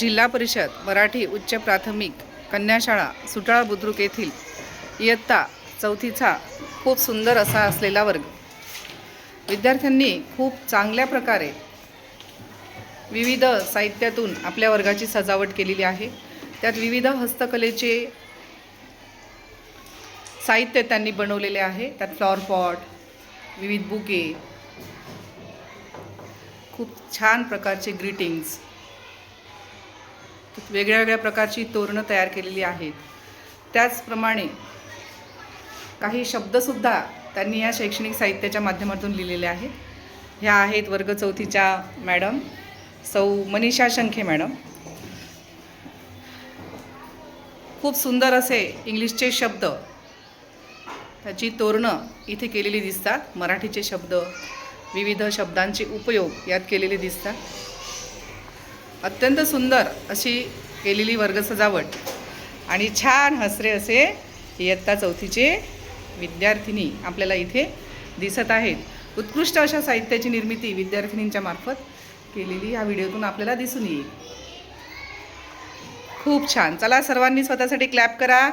जिल्हा परिषद मराठी उच्च प्राथमिक कन्याशाळा सुटाळा बुद्रुक येथील इयत्ता चौथीचा खूप सुंदर असा असलेला वर्ग. विद्यार्थ्यांनी खूप चांगल्या प्रकारे विविध साहित्यातून आपल्या वर्गाची सजावट केलेली आहे. त्यात विविध हस्तकलेचे साहित्य त्यांनी बनवलेले आहे. त्यात फ्लॉवर पॉट विविध बुके खूप छान प्रकारचे ग्रीटिंग्स वेगळ्या वेगळ्या प्रकारची तोरणं तयार केलेली आहेत. त्याचप्रमाणे काही शब्दसुद्धा त्यांनी या शैक्षणिक साहित्याच्या माध्यमातून लिहिलेले आहेत. ह्या आहेत वर्ग चौथीच्या मॅडम सौ मनीषा शंखे मॅडम. खूप सुंदर असे इंग्लिशचे शब्द त्याची तोरणं इथे केलेली दिसतात. मराठीचे शब्द विविध शब्दांचे उपयोग यात केलेले दिसतात. अत्यंत सुंदर अशी केलेली वर्ग सजावट आणि छान हसरे असे इयत्ता चौथीचे विद्यार्थिनी आपल्याला इथे दिसत आहेत. उत्कृष्ट अशा साहित्याची निर्मिती विद्यार्थिनींच्या मार्फत केलेली या व्हिडिओतून आपल्याला दिसून येईल. खूप छान. चला सर्वांनी स्वतःसाठी क्लॅप करा.